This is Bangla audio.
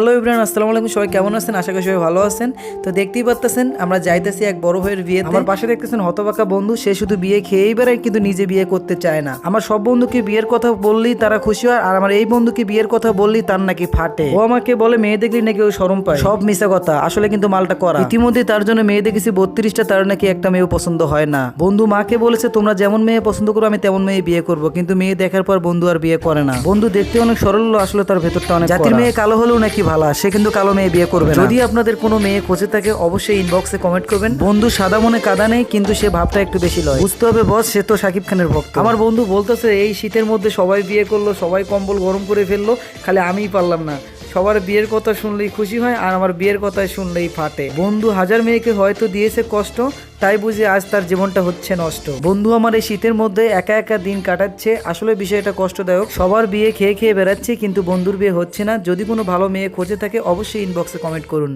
হ্যালো ইব্রাহিম আসসালামু আলাইকুম। সবাই কেমন আছেন? আশা করি সবাই ভালো আছেন। তো দেখতেই পাচ্ছেন আমরা যাইতেছি এক বড় ভাইয়ের বিয়ে আমার পাশে দেখতেছেন হতবাকা বন্ধু সে শুধু বিয়ে খেয়েই বেড়ায় কিন্তু নিজে বিয়ে করতে চায় না। আমার সব বন্ধুকে বিয়ের কথা বললেই তারা খুশি হয় আর আমার এই বন্ধুকে বিয়ের কথা বললেই তার নাকি ফাটে। ও আমাকে বলে মেয়ে দেখলি নাকি ও শরম পায়? সব মিশা কথা আসলে কিন্তু মালটা করা। ইতিমধ্যে তার জন্য মেয়ে দেখেছি বত্রিশটা তার নাকি একটা মেয়েও পছন্দ হয় না। বন্ধু মাকে বলেছে তোমরা যেমন মেয়ে পছন্দ করো আমি তেমন মেয়ে বিয়ে করব। কিন্তু মেয়ে দেখার পর বন্ধু আর বিয়ে করে না। বন্ধু দেখতে অনেক সরল হলো, আসলে তার ভেতরটা অনেক জাতির মেয়ে কালো হলেও নাকি ভালো সে কিন্তু কালো মেয়ে বিয়ে করবে যদি আপনাদের কোনো মেয়ে খোঁজে থাকে অবশ্যই ইনবক্সে কমেন্ট করবেন। বন্ধু সাদা মনে কাদা নেই কিন্তু সে ভাবটা একটু বেশি লয়। বুঝতে হবে বস সে তো সাকিব খানের ভক্ত। আমার বন্ধু বলতেছে এই শীতের মধ্যে সবাই বিয়ে করল সবাই কম্বল গরম করে ফেলল খালি আমিই পারলাম না। সবার বিয়ের কথা শুনলেই খুশি হয় আর আমার বিয়ের কথায় শুনলেই ফাটে। বন্ধু হাজার মেয়েকে হয়তো দিয়েছে কষ্ট, তাই বুঝে আজ তার জীবনটা হচ্ছে নষ্ট। বন্ধু আমার এই শীতের মধ্যে একা একা দিন কাটাচ্ছে, আসলে বিষয়টা কষ্টদায়ক। সবার বিয়ে খেয়ে খেয়ে বেড়াচ্ছে, কিন্তু বন্ধুর বিয়ে হচ্ছে না। যদি কোনো ভালো মেয়ে খোঁজে থাকে, অবশ্যই ইনবক্সে কমেন্ট করুন।